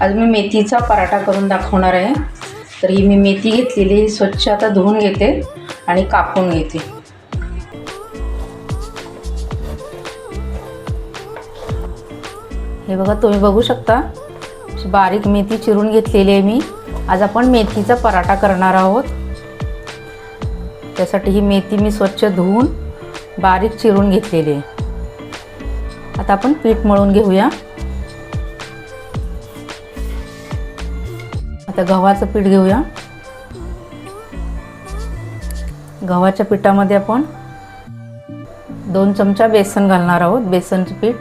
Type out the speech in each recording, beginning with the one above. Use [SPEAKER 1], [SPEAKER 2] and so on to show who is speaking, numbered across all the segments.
[SPEAKER 1] आज मी मेथीचा पराठा करून दाखवणार आहे. तर ही मी मेथी घेतलेली स्वच्छ आता धुवून घेते आणि कापून घेते. हे बघा तुम्ही बघू शकता बारीक मेथी चिरून घेतलेली आहे मी. आज आपण मेथीचा पराठा करणार आहोत. त्यासाठी ही मेथी मी स्वच्छ धुवून बारीक चिरून घेतलेली आहे. आता आपण पीठ मळून घेऊया. आता गव्हाचं पीठ घेऊया. गव्हाच्या पिठामध्ये आपण दोन चमचा बेसन घालणार आहोत बेसनचं पीठ.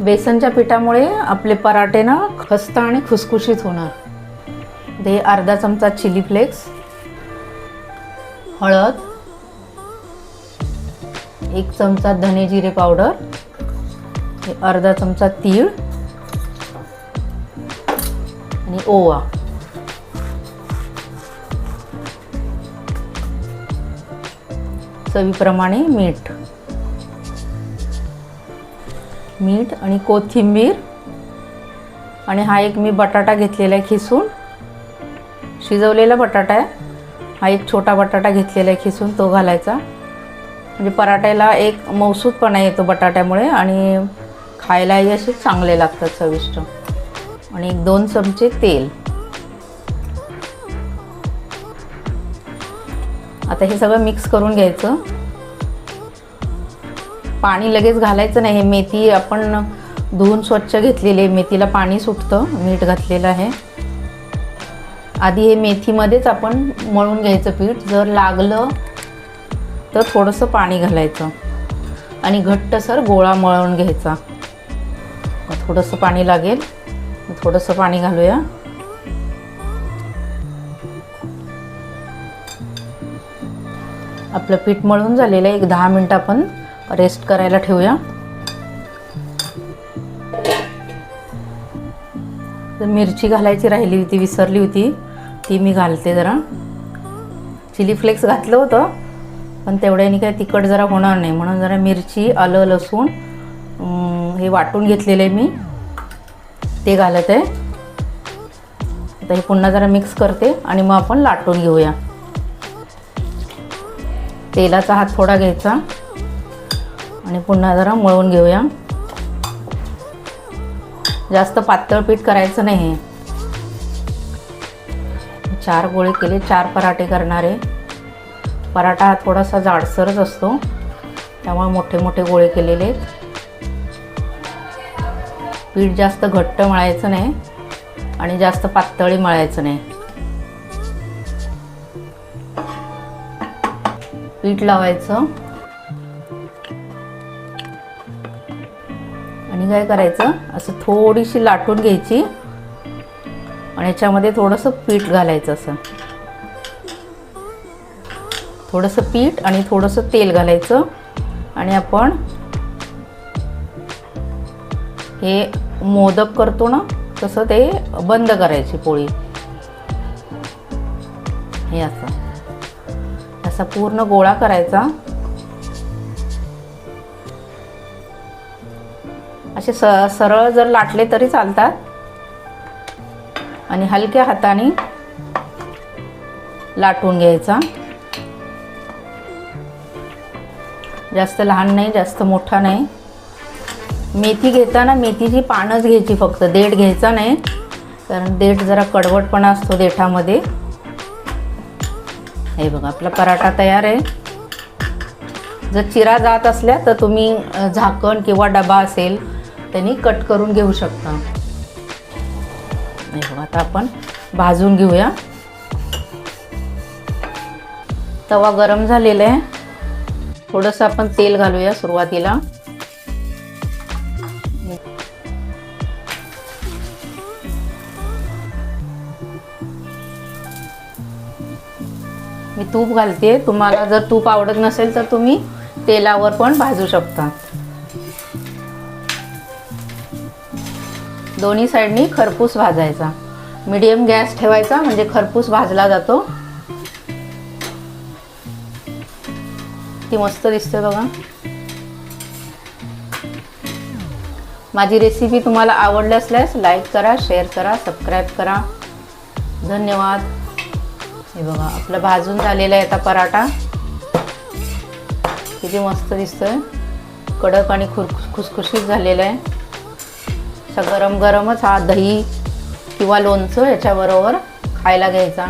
[SPEAKER 1] बेसनच्या पिठामुळे आपले पराठे ना खस्त आणि खुसखुशीत होणार. ते अर्धा चमचा चिली फ्लेक्स हळद एक चमचा धने जिरे पावडर हे अर्धा चमचा तीळ आणि ओवा चवीप्रमाणे मीठ. मीठ आणि कोथिंबीर. आणि हा एक मी बटाटा घेतलेला आहे खिसून. शिजवलेला बटाटा आहे. हा एक छोटा बटाटा घेतलेला आहे खिसून तो घालायचा. म्हणजे पराठ्याला एक मौसूदपणा येतो बटाट्यामुळे आणि खायलाही असे चांगले लागतात चविष्ट. आणि एक दोन चमचे तेल. आता हे सगळं मिक्स करून घ्यायचं. पाणी लगेच घालायचं नाही. हे मेथी आपण धुवून स्वच्छ घेतलेली आहे. मेथीला पाणी सुटतं. मीठ घातलेलं आहे. आधी हे मेथीमध्येच आपण मळून घ्यायचं पीठ. जर लागलं तर थोडंसं पाणी घालायचं. आणि घट्टसर गोळा मळून घ्यायचा. थोडंसं पाणी लागेल. थोडंसं पाणी घालूया. आपलं पीठ मळून झालेलं आहे एक दहा मिनटं आपण रेस्ट करायला ठेवूया. तर मिरची घालायची राहिली होती विसरली होती ती मी घालते जरा. चिली फ्लेक्स घातलं होतं पण तेवढ्याने काय तिखट जरा होणार नाही म्हणून जरा मिरची आलं लसूण हे वाटून घेतलेलं आहे मी. ते घालत आहे. आता हे पुन्हा जरा मिक्स करते आणि मग आपण लाटून घेऊया. तेलाचा हात थोडा घ्यायचा. आणि पुन्हा जरा मळून घेऊया. जास्त पातळ पीठ करायचं नाही चार गोळे केले चार पराठे करणारे पराठा हा थोडासा जाडसरच असतो. त्यामुळे मोठे मोठे गोळे केलेले आहेत. पीठ जास्त घट्ट मळायचं नाही आणि जास्त पातळी मळायचं नाही. पीठ लावायचं. आणि काय करायचं? असं थोडीशी लाटून घ्यायची. आणि याच्यामध्ये थोडंसं पीठ घालायचं असं. थोडंसं पीठ आणि थोडंसं तेल घालायचं. आणि आपण हे मोदक करतो ना तसं ते बंद करायची पोळी. हे असं. असा पूर्ण गोळा करायचा. असे स सरळ जर लाटले तरी चालतात. आणि हलक्या हाताने लाटून घ्यायचा. जास्त लहान नाही जास्त मोठा नाही. मेथी घेताना मेथीची पानच घ्यायची फक्त. देठ घ्यायचा नाही. कारण देठ जरा कडवटपणा असतो देठामध्ये. हे बघा आपला पराठा तयार आहे. जर चिरा जात असल्या तर तुम्ही झाकण किंवा डबा असेल त्यांनी कट करून घेऊ शकता. हे बघा आता आपण भाजून घेऊया. तवा गरम झालेला आहे. थोडंसं आपण तेल घालूया सुरुवातीला. मी तूप घालते. तुम्हाला जर तूप आवडत नसेल तर तुम्ही तेलावर पण भाजू शकता. दोन्ही साईडनी खरपूस भाजायचा. मीडियम गॅस ठेवायचा म्हणजे खरपूस भाजला जातो. ती मस्त दिसते बघा. माझी रेसिपी तुम्हाला आवडली असल्यास लाईक करा शेअर करा सबस्क्राईब करा. धन्यवाद. हे बघा आपला भाजून झालेला आहे आता पराठा. किती मस्त दिसतोय. कडक आणि खुर खुसखुशीत झालेला आहे. असा गरम गरमच हा दही किंवा लोणचं याच्याबरोबर खायला घ्यायचा.